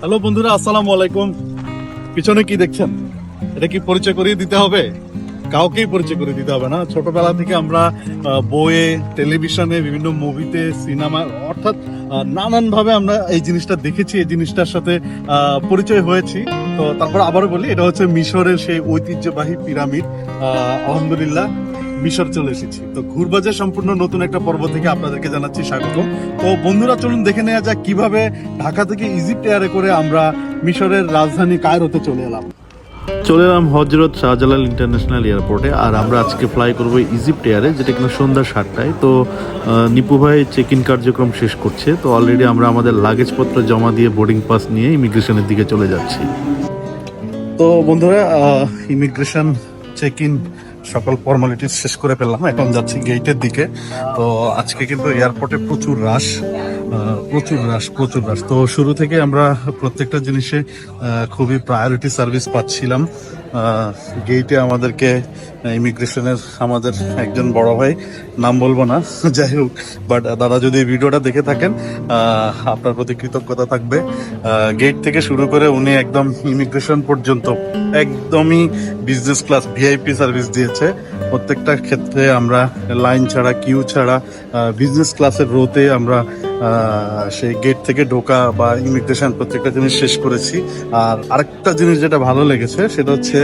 Hello বন্ধুরা আসসালামু আলাইকুম। পিছনে কি দেখছেন? এটা কি পরিচয় করিয়ে দিতে হবে? কাউকেই পরিচয় করে দিতে হবে না। ছোটবেলা থেকে আমরা বইয়ে টেলিভিশনে বিভিন্ন মুভিতে সিনেমা অর্থাৎ নানান ভাবে আমরা এই জিনিসটা দেখেছি এই জিনিসটার সাথে পরিচয় হয়েছি। তো তারপর আবারও বলি এটা হচ্ছে মিশরের সেই ঐতিহ্যবাহী পিরামিড। আহ, আলহামদুলিল্লাহ মিশর চলে এসেছি। তো ঘুরবাজার সম্পূর্ণ নতুন একটা পর্ব থেকে আপনাদেরকে জানাচ্ছি স্বাগত তো বন্ধুরা চলুন দেখে নেওয়া যাক কীভাবে ঢাকা থেকে ইজিপ্ট এয়ারে করে আমরা মিশরের রাজধানী কায়রোতে চলে এলাম। চলে এলাম হজরত শাহজালাল ইন্টারন্যাশনাল এয়ারপোর্টে আর আমরা আজকে ফ্লাই করব ইজিপ্ট এয়ারে যেটা কিনা সন্ধ্যা সাতটায়। তো নিপু ভাই চেক ইন কার্যক্রম শেষ করছে তো অলরেডি আমরা আমাদের লাগেজপত্র জমা দিয়ে বোর্ডিং পাস নিয়ে ইমিগ্রেশনের দিকে চলে যাচ্ছি। তো বন্ধুরা ইমিগ্রেশন চেক ইন সকল ফর্মালিটি শেষ করে ফেললাম। এখন যাচ্ছি গেটের দিকে। তো আজকে কিন্তু এয়ারপোর্টে প্রচুর রাশ প্রচুর রাশ প্রচুর রাশ তো শুরু থেকে আমরা প্রত্যেকটা জিনিসে খুবই প্রায়োরিটি সার্ভিস পাচ্ছিলাম। গেটে আমাদেরকে ইমিগ্রেশনের আমাদের একজন বড় ভাই, নাম বলব না, যাই হোক বাট দাদা যদি ভিডিওটা দেখে থাকেন আপনার প্রতি কৃতজ্ঞতা থাকবে। গেট থেকে শুরু করে উনি একদম ইমিগ্রেশন পর্যন্ত একদমই বিজনেস ক্লাস ভিআইপি সার্ভিস দিয়েছে। প্রত্যেকটা ক্ষেত্রে আমরা লাইন ছাড়া কিউ ছাড়া বিজনেস ক্লাসের রোতে আমরা সেই গেট থেকে ঢোকা বা ইমিগ্রেশন প্রত্যেকটা জিনিস শেষ করেছি। আর আরেকটা জিনিস যেটা ভালো লেগেছে, সেটা হচ্ছে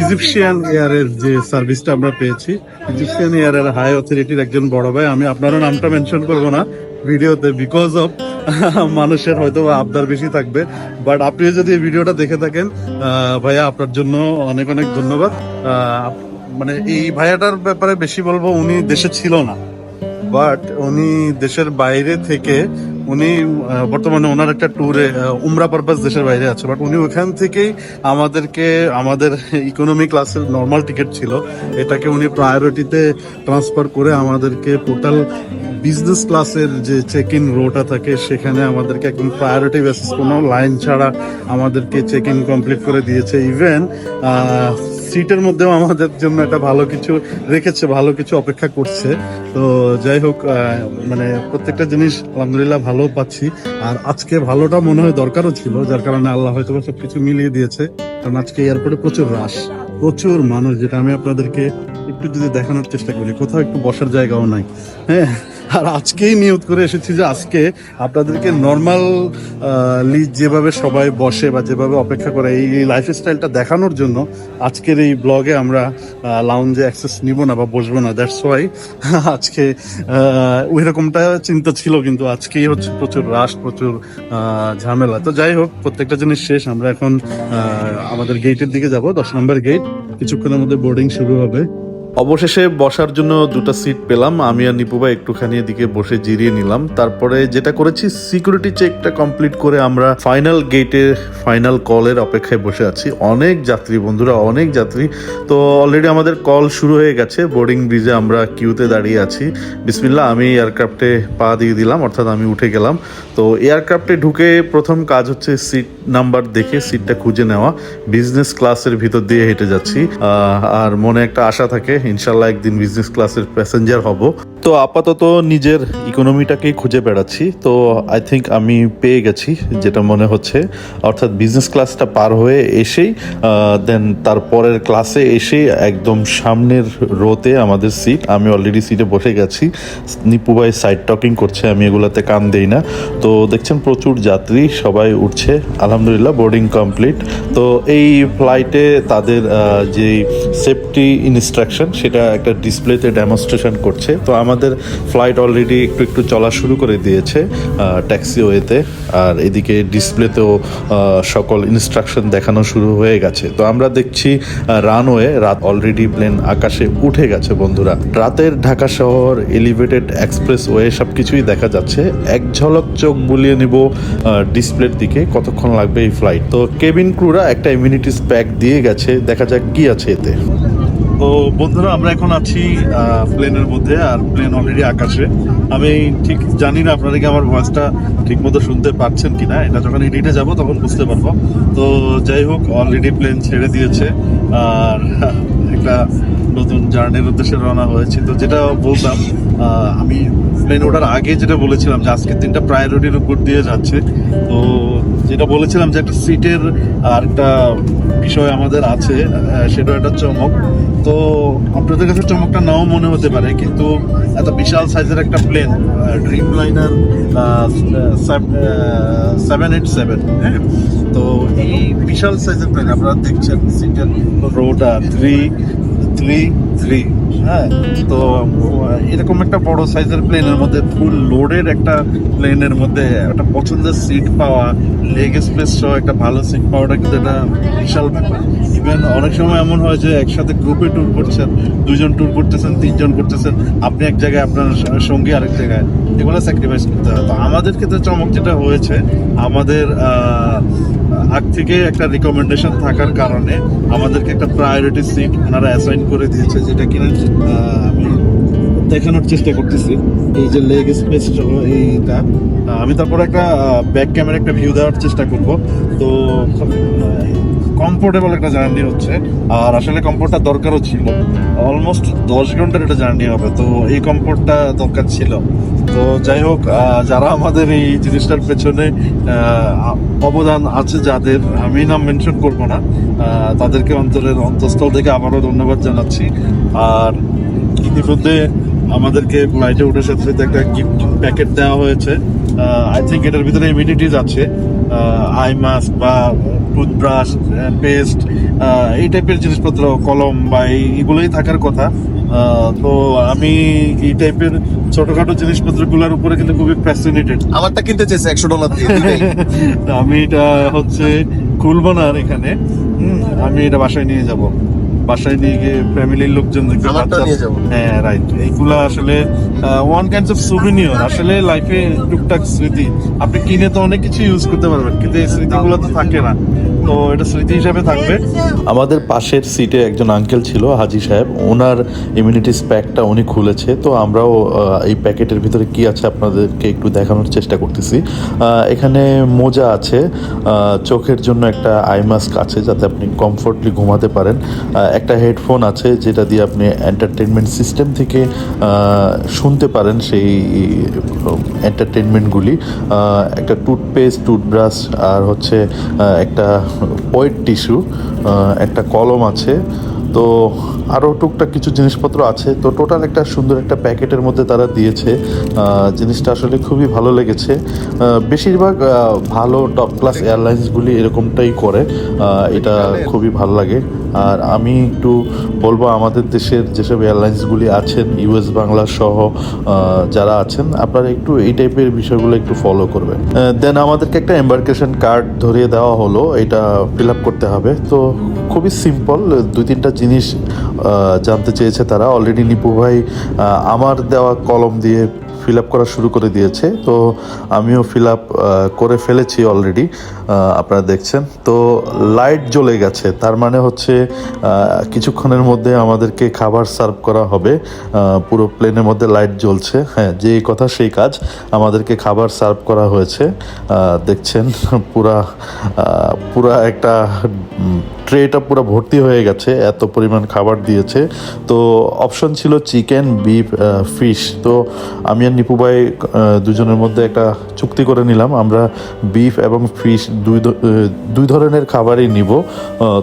ইজিপশিয়ান এয়ারের যে সার্ভিসটা আমরা পেয়েছি ইজিপশিয়ান এয়ারের হাই অথরিটির একজন বড় ভাই, আমি আপনারও নামটা মেনশন করব না ভিডিওতে বিকজ অফ মানুষের হয়তো আবদার বেশি থাকবে। বাট আপনি যদি এই ভিডিওটা দেখে থাকেন ভাইয়া, আপনার জন্য অনেক অনেক ধন্যবাদ। মানে এই ভাইয়াটার ব্যাপারে বেশি বলব, উনি দেশে ছিল না। বাট উনি দেশের বাইরে থেকে, উনি বর্তমানে ওনার একটা ট্যুরে উমরা পারপাস দেশের বাইরে আছে। বাট উনি ওখান থেকেই আমাদেরকে, আমাদের ইকোনমি ক্লাসের নর্মাল টিকিট ছিল। এটাকে উনি প্রায়োরিটিতে ট্রান্সফার করে আমাদেরকে টোটাল বিজনেস ক্লাসের যে চেক ইন রোটা থাকে, সেখানে আমাদেরকে একদম প্রায়োরিটি বেসিস কোনো লাইন ছাড়া আমাদেরকে চেক ইন কমপ্লিট করে দিয়েছে। ইভেন সিটের মধ্যেও আমাদের জন্য একটা ভালো কিছু রেখেছে, ভালো কিছু অপেক্ষা করছে। তো যাই হোক মানে প্রত্যেকটা জিনিস আলহামদুলিল্লাহ ভালো পাচ্ছি। আর আজকে ভালোটা মনে হয় দরকারও ছিল, যার কারণে আল্লাহ হয়তো সব কিছু মিলিয়ে দিয়েছে। কারণ আজকে এয়ারপোর্টে প্রচুর রাশ প্রচুর মানুষ, যেটা আমি আপনাদেরকে একটু যদি দেখানোর চেষ্টা করি, কোথাও একটু বসার জায়গাও নাই। হ্যাঁ আর আজকেই নিয়োগ করে এসেছি যে আজকে আপনাদেরকে নর্মাল যেভাবে সবাই বসে বা যেভাবে অপেক্ষা করে এই লাইফ স্টাইলটা দেখানোর জন্য আজকের এই ব্লগে আমরা লাউঞ্জে অ্যাক্সেস নিব না বা বসবো না। দ্যাটস ওয়াই আজকে ওই রকমটা চিন্তা ছিল কিন্তু আজকেই হচ্ছে প্রচুর রাশ প্রচুর ঝামেলা। তো যাই হোক, প্রত্যেকটা জিনিস শেষ। আমরা এখন আমাদের গেটের দিকে যাব, দশ নম্বর গেট কিছুক্ষণের মধ্যে বোর্ডিং শুরু হবে। অবশেষে বসার জন্য দুটো সিট পেলাম। আমি আর নিপুবা একটুখানি এদিকে বসে জিরিয়ে নিলাম। তারপরে যেটা করেছি সিকিউরিটি চেকটা কমপ্লিট করে আমরা ফাইনাল গেটে ফাইনাল কলের অপেক্ষায় বসে আছি। অনেক যাত্রী বন্ধুরা, অনেক যাত্রী। তো অলরেডি আমাদের কল শুরু হয়ে গেছে। বোর্ডিং ব্রিজে আমরা কিউতে দাঁড়িয়ে আছি। বিসমিল্লা আমি এয়ারক্রাফটে পা দিয়ে দিলাম, অর্থাৎ আমি উঠে গেলাম। তো এয়ারক্রাফটে ঢুকে প্রথম কাজ হচ্ছে সিট নাম্বার দেখে সিটটা খুঁজে নেওয়া। বিজনেস ক্লাসের ভিতর দিয়ে হেঁটে যাচ্ছি। আর মনে একটা আশা থাকে ইনশাল্লাহ একদিন বিজনেস ক্লাসের প্যাসেঞ্জার হব। তো আপাতত নিজের ইকোনমিটাকেই খুঁজে বেড়াচ্ছি। তো আই থিঙ্ক আমি পেয়ে গেছি, যেটা মনে হচ্ছে। অর্থাৎ বিজনেস ক্লাসটা পার হয়ে এসেই দেন তারপরের ক্লাসে এসে একদম সামনের রোতে আমাদের সিট আমি অলরেডি সিটে বসে গেছি। নিপু ভাই সাইড টকিং করছে, আমি এগুলাতে কান দেই না। তো দেখছেন প্রচুর যাত্রী, সবাই উঠছে। আলহামদুলিল্লাহ বোর্ডিং কমপ্লিট তো এই ফ্লাইটে তাদের যে সেফটি ইনস্ট্রাকশন সেটা একটা ডিসপ্লেতে ডেমনস্ট্রেশন করছে। তো আমাদের ফ্লাইট অলরেডি একটু একটু চলা শুরু করে দিয়েছে ট্যাক্সিওয়েতে আর এদিকে ডিসপ্লেতেও সকল ইনস্ট্রাকশন দেখানো শুরু হয়ে গেছে। তো আমরা দেখছি রানওয়ে রাত অলরেডি প্লেন আকাশে উঠে গেছে বন্ধুরা। রাতের ঢাকা শহর এলিভেটেড এক্সপ্রেস ওয়ে সব কিছুই দেখা যাচ্ছে। এক ঝলক চোখ বুলিয়ে নিব ডিসপ্লের দিকে, কতক্ষণ লাগবে এই ফ্লাইট তো কেবিন ক্রুরা একটা ইমিউনিটিস প্যাক দিয়ে গেছে। দেখা যাক কি আছে এতে। তো বন্ধুরা, আমরা এখন আছি প্লেনের মধ্যে, আর প্লেন অলরেডি আকাশে। আমি ঠিক জানি না আপনারা কি আমার ভয়েসটা ঠিক মতো শুনতে পাচ্ছেন কিনা। এটা যখন এডিটে যাব, তখন বুঝতে পারব। তো যাই হোক অলরেডি প্লেন ছেড়ে দিয়েছে, আর একটা নতুন জার্নির উদ্দেশ্যে রওনা হয়েছি। তো যেটা বলতাম আমি প্লেন ওঠার আগে যেটা বলেছিলাম যে আজকে তিনটা প্রায়োরিটির উপর দিয়ে যাচ্ছে। তো যেটা বলেছিলাম যে একটা সিটের আর একটা বিষয় আমাদের আছে সেটা একটা চমক। তো আপনাদের কাছে চমকটা নাও মনে হতে পারে, কিন্তু এত বিশাল সাইজের একটা plane dreamliner seven eight seven হ্যাঁ? তো এই বিশাল সাইজের প্লেন আপনারা দেখছেন, সিটের রোটা থ্রি থ্রি থ্রি হ্যাঁ তো এরকম একটা বড় সাইজের প্লেনের মধ্যে ফুল লোডেড একটা প্লেনের মধ্যে একটা পছন্দের সিট পাওয়া লেগ স্পেস সহ একটা ভালো সিট পাওয়াটা কিন্তু একটা বিশাল ব্যাপার। ইভেন অনেক সময় এমন হয় যে একসাথে গ্রুপে ট্যুর করছেন দুজন ট্যুর করতেছেন, তিনজন করতেছেন, আপনি এক জায়গায়, আপনার সঙ্গী আরেক জায়গায়, এগুলো স্যাক্রিফাইস করতে হয়। তো আমাদের ক্ষেত্রে চমক যেটা হয়েছে, আমাদের আগ থেকে একটা রিকমেন্ডেশন থাকার কারণে আমাদেরকে একটা প্রায়োরিটি সিট ওনারা অ্যাসাইন করে দিয়েছে, যেটা কিনা আমি দেখানোর চেষ্টা করতেছি। এই যে লেগ স্পেস এইটা আমি তারপর একটা ব্যাক ক্যামেরা একটা ভিউ দেওয়ার চেষ্টা করব। তো কমফোর্টেবল একটা জার্নি হচ্ছে। আর আসলে কমফোর্টটা দরকারও ছিল। অলমোস্ট দশ ঘণ্টার একটা জার্নি হবে, তো এই কমফোর্টটা দরকার ছিল। তো যাই হোক যারা আমাদের এই জিনিসটার পেছনে অবদান আছে যাদের, আমি নাম মেনশন করব না তাদেরকে অন্তরের অন্তঃস্থল থেকে আবারও ধন্যবাদ জানাচ্ছি। আর ইতিমধ্যে আমাদেরকে ফ্লাইটে উঠে সাথে সাথে একটা গিফট প্যাকেট দেওয়া হয়েছে। আই থিঙ্ক এটার ভিতরে ইমিডিটিস আছে। আই মাস্ক বা টুথব্রাশ পেস্ট এই টাইপের জিনিসপত্র কলম বা এইগুলোই থাকার কথা। তো আমি এই টাইপের ছোটখাটো জিনিসপত্রগুলোর উপরে কিন্তু খুবই ফ্যাসিনেটেড আমারটা কিনতে চাইছে একশো ডলার দিয়ে আমি এটা হচ্ছে খুলবো না আর এখানে। হুম, আমি এটা বাসায় নিয়ে যাব। বাসায় নিয়ে গিয়ে ফ্যামিলির লোকজন হ্যাঁ রাইট এইগুলা আসলে ওয়ান কাইন্ডস অফ সুভিনিয়র আসলে লাইফে টুকটাক স্মৃতি। আপনি কিনে তো অনেক কিছু ইউজ করতে পারবেন কিন্তু এই স্মৃতিগুলো তো থাকে না। তো এটা স্মৃতি হিসাবে থাকবে? আমাদের পাশের সিটে একজন আঙ্কেল ছিল, হাজি সাহেব। ওনার ইমিউনিটিস প্যাকটা উনি খুলেছে। তো আমরাও এই প্যাকেটের ভিতরে কি আছে আপনাদেরকে একটু দেখানোর চেষ্টা করতেছি। এখানে মোজা আছে। চোখের জন্য একটা আই মাস্ক আছে, যাতে আপনি কমফোর্টলি ঘুমাতে পারেন। একটা হেডফোন আছে, যেটা দিয়ে আপনি এন্টারটেনমেন্ট সিস্টেম থেকে শুনতে পারেন সেই এন্টারটেনমেন্টগুলি একটা টুথপেস্ট টুথব্রাশ আর হচ্ছে একটা ওয়েট টিস্যু একটা কলম আছে। তো আরও টুকটাক কিছু জিনিসপত্র আছে। তো টোটাল একটা সুন্দর একটা প্যাকেটের মধ্যে তারা দিয়েছে। জিনিসটা আসলে খুবই ভালো লেগেছে। বেশিরভাগ ভালো টপ ক্লাস এয়ারলাইন্সগুলি এরকমটাই করে। এটা খুবই ভালো লাগে। আর আমি একটু বলব, আমাদের দেশের যেসব এয়ারলাইন্সগুলি আছেন ইউএস বাংলা সহ যারা আছেন, আপনারা একটু এই টাইপের বিষয়গুলো একটু ফলো করবেন। দেন আমাদেরকে একটা এম্বার্কেশন কার্ড ধরিয়ে দেওয়া হলো, এটা ফিল আপ করতে হবে। তো খুবই সিম্পল দুই তিনটা জিনিস জানতে চেয়েছে তারা। অলরেডি নিপু ভাই আমার দেওয়া কলম দিয়ে ফিল আপ করা শুরু করে দিয়েছে। তো আমিও ফিল আপ করে ফেলেছি অলরেডি আপনারা দেখছেন। তো লাইট জ্বলে গেছে। তার মানে হচ্ছে কিছুক্ষণের মধ্যে আমাদেরকে খাবার সার্ভ করা হবে। পুরো প্লেনের মধ্যে লাইট জ্বলছে। হ্যাঁ যে কথা, সেই কাজ আমাদেরকে খাবার সার্ভ করা হয়েছে। দেখছেন, পুরা পুরা একটা ট্রেটা পুরো ভর্তি হয়ে গেছে। এত পরিমাণ খাবার দিয়েছে। তো অপশন ছিল চিকেন বিফ ফিশ তো আমি আর নিপু ভাই দুজনের মধ্যে একটা চুক্তি করে নিলাম। আমরা বিফ এবং ফিশ দুই দুই ধরনের খাবারই নিব।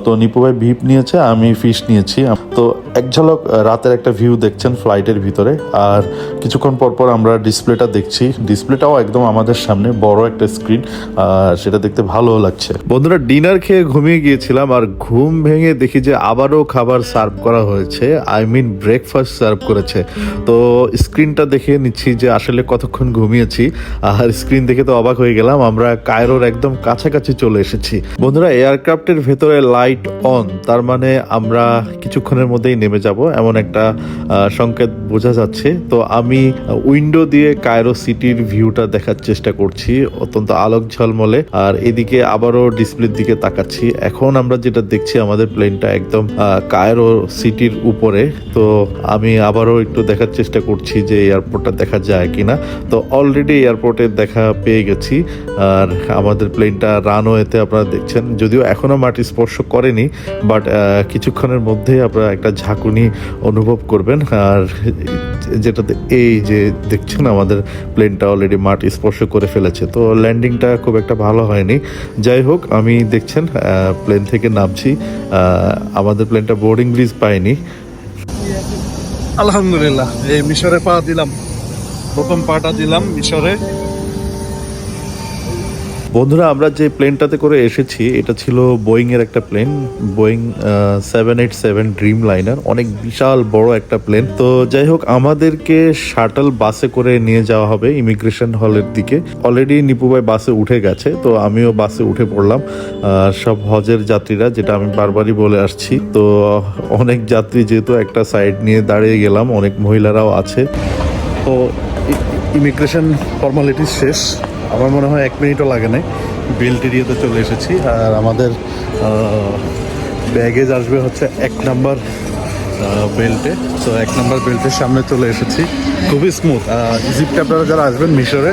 তো নিপু ভাই বিফ নিয়েছে, আমি ফিশ নিয়েছি। তো এক ঝলক রাতের একটা ভিউ দেখছেন ফ্লাইটের ভিতরে। আর কিছুক্ষণ পর পর আমরা ডিসপ্লেটা দেখছি। ডিসপ্লেটাও একদম আমাদের সামনে, বড় একটা স্ক্রিন আর সেটা দেখতে ভালো লাগছে। বন্ধুরা ডিনার খেয়ে ঘুমিয়ে গিয়েছিলাম, আর ঘুম ভেঙে দেখি যে আবারও খাবার সার্ভ করা হয়েছে। আই মিন ব্রেকফাস্ট সার্ভ করেছে। তো স্ক্রিনটা দেখে নিচ্ছি যে আসলে কতক্ষণ ঘুমিয়েছি। আর স্ক্রিন দেখে তো অবাক হয়ে গেলাম, আমরা কায়রোর একদম কাছাকাছি চলে এসেছি। বন্ধুরা, এয়ারক্রাফটের ভেতরে লাইট অন তার মানে আমরা কিছুক্ষণের মধ্যেই নেমে যাব, এমন একটা সংকেত বোঝা যাচ্ছে। তো আমি উইন্ডো দিয়ে কায়রো সিটির ভিউটা দেখার চেষ্টা করছি, অত্যন্ত আলোক ঝলমলে, আর এদিকে আবারও ডিসপ্লের দিকে তাকাচ্ছি। এখন আমরা যেটা দেখছি, আমাদের প্লেনটা একদম কায়রো সিটির উপরে। তো আমি আবারও একটু দেখার চেষ্টা করছি যে এয়ারপোর্টটা দেখা যায় কিনা। তো অলরেডি এয়ারপোর্টে দেখা পেয়ে গেছি, আর আমাদের প্লেনটা রানওয়েতে আপনারা দেখছেন। যদিও এখনও মাটি স্পর্শ করেনি বাট কিছুক্ষণের মধ্যেই আপনারা একটা ঝাঁকুনি অনুভব করবেন। আর যেটাতে এই যে দেখছেন, আমাদের প্লেনটা অলরেডি মাটি স্পর্শ করে ফেলেছে। তো ল্যান্ডিংটা খুব একটা ভালো হয়নি। যাই হোক, আমি দেখছেন প্লেন থেকে নামছি। আমাদের প্লেনটা বোর্ডিং ব্রিজ পায়নি। আলহামদুলিল্লাহ, এই মিশরে পা দিলাম। প্রথম পাটা দিলাম মিশরে। বন্ধুরা, আমরা যে প্লেনটাতে করে এসেছি, এটা ছিল বোয়িং এর একটা plane Boeing seven eight seven dreamliner অনেক বিশাল বড় একটা প্লেন তো যাই হোক, আমাদেরকে শাটল বাসে করে নিয়ে যাওয়া হবে ইমিগ্রেশন হলের দিকে। অলরেডি নিপুভাই বাসে উঠে গেছে, তো আমিও বাসে উঠে পড়লাম। সব হজের যাত্রীরা, যেটা আমি বারবারই বলে আসছি, তো অনেক যাত্রী যেহেতু একটা সাইড নিয়ে দাঁড়িয়ে গেলাম, অনেক মহিলারাও আছে। তো ইমিগ্রেশন ফর্মালিটি শেষ। আমার মনে হয় এক মিনিটও লাগে নাই। বেল্ট এরিয়াতে চলে এসেছি আর আমাদের ব্যাগেজ আসবে হচ্ছে এক নাম্বার বেল্টে তো এক নাম্বার বেল্টের সামনে চলে এসেছি। খুবই স্মুথ ইজিপ্টে আপনারা যারা আসবেন মিশরে,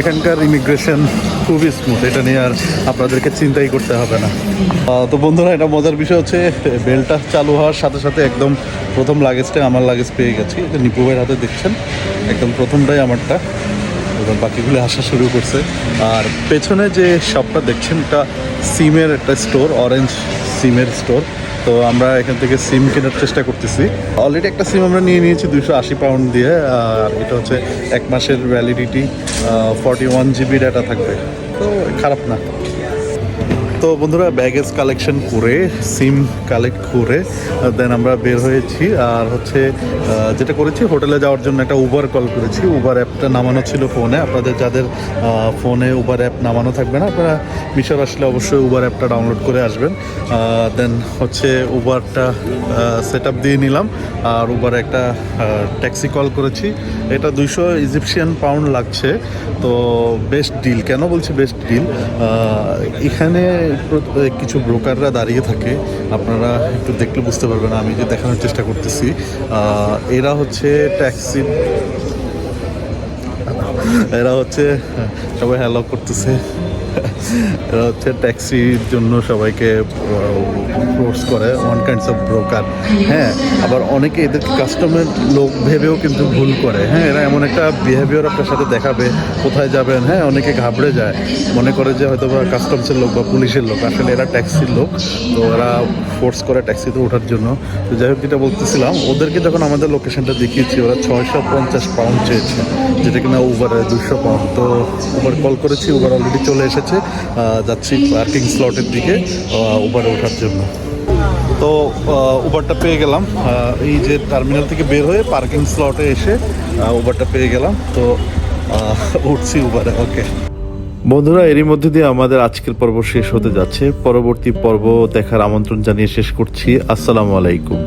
এখানকার ইমিগ্রেশন খুবই স্মুথ এটা নিয়ে আর আপনাদেরকে চিন্তাই করতে হবে না। তো বন্ধুরা, এটা মজার বিষয় হচ্ছে বেলটা চালু হওয়ার সাথে সাথে একদম প্রথম লাগেজটা আমার লাগেজ পেয়ে গেছি। এটা নিপু হাতে দেখছেন, একদম প্রথমটাই আমারটা। এবার বাকিগুলো আসা শুরু করছে। আর পেছনে যে শপটা দেখছেন, এটা সিমের একটা স্টোর অরেঞ্জ সিমের স্টোর তো আমরা এখান থেকে সিম কেনার চেষ্টা করতেছি। অলরেডি একটা সিম আমরা নিয়ে নিয়েছি দুশো আশি পাউন্ড দিয়ে, আর এটা হচ্ছে এক মাসের validity forty one GB data থাকবে। তো খারাপ না। তো বন্ধুরা ব্যাগেজ কালেকশন করে সিম কালেক্ট করে দেন আমরা বের হয়েছি। আর হচ্ছে যেটা করেছি, হোটেলে যাওয়ার জন্য একটা উবার কল করেছি। উবার অ্যাপটা নামানো ছিল ফোনে আপনাদের যাদের ফোনে উবার অ্যাপ নামানো থাকবে না, আপনারা মিশর আসলে অবশ্যই উবার অ্যাপটা ডাউনলোড করে আসবেন। দেন হচ্ছে উবারটা সেট আপ দিয়ে নিলাম। আর উবার একটা ট্যাক্সি কল করেছি। এটা দুইশো ইজিপশিয়ান পাউন্ড লাগছে। তো বেস্ট ডিল কেন বলছি বেস্ট ডিল এখানে প্র- কিছু ব্রোকাররা দাঁড়িয়ে থাকে। আপনারা একটু দেখলে বুঝতে পারবেন, আমি যে দেখানোর চেষ্টা করতেছি। এরা হচ্ছে ট্যাক্সি এরা হচ্ছে, সবাই হ্যালো করতেছে। হচ্ছে ট্যাক্সির জন্য সবাইকে ফোর্স করে ওয়ান কাইন্ডস অফ ব্রোকার হ্যাঁ আবার অনেকে এদেরকে কাস্টমার লোক ভেবেও কিন্তু ভুল করে। হ্যাঁ এরা এমন একটা বিহেভিয়ার আপনার সাথে দেখাবে, কোথায় যাবেন হ্যাঁ অনেকে ঘাবড়ে যায়। মনে করে যে হয়তো বা কাস্টমসের লোক বা পুলিশের লোক, আসলে এরা ট্যাক্সির লোক, তো এরা ফোর্স করে ট্যাক্সিতে ওঠার জন্য। তো যাই হোক, যেটা বলতেছিলাম, ওদেরকে যখন আমাদের লোকেশনটা দেখিয়েছি, ওরা ছয়শো পঞ্চাশ পাউন্ড চেয়েছে, যেটা কিনা উবারে দুশো পাউন্ড তো উবার কল করেছি উবার অলরেডি চলে এসেছে। আহ, যাচ্ছি পার্কিং স্লটের দিকে উবারে ওঠার জন্য। তো উবারটা পেয়ে গেলাম। এই যে টার্মিনাল থেকে বের হয়ে পার্কিং স্লটে এসে উবারটা পেয়ে গেলাম। তো উঠছি উবারে ওকে বন্ধুরা এরই মধ্যে দিয়ে আমাদের আজকের পর্ব শেষ হতে যাচ্ছে। পরবর্তী পর্ব দেখার আমন্ত্রণ জানিয়ে শেষ করছি। আসসালামু আলাইকুম।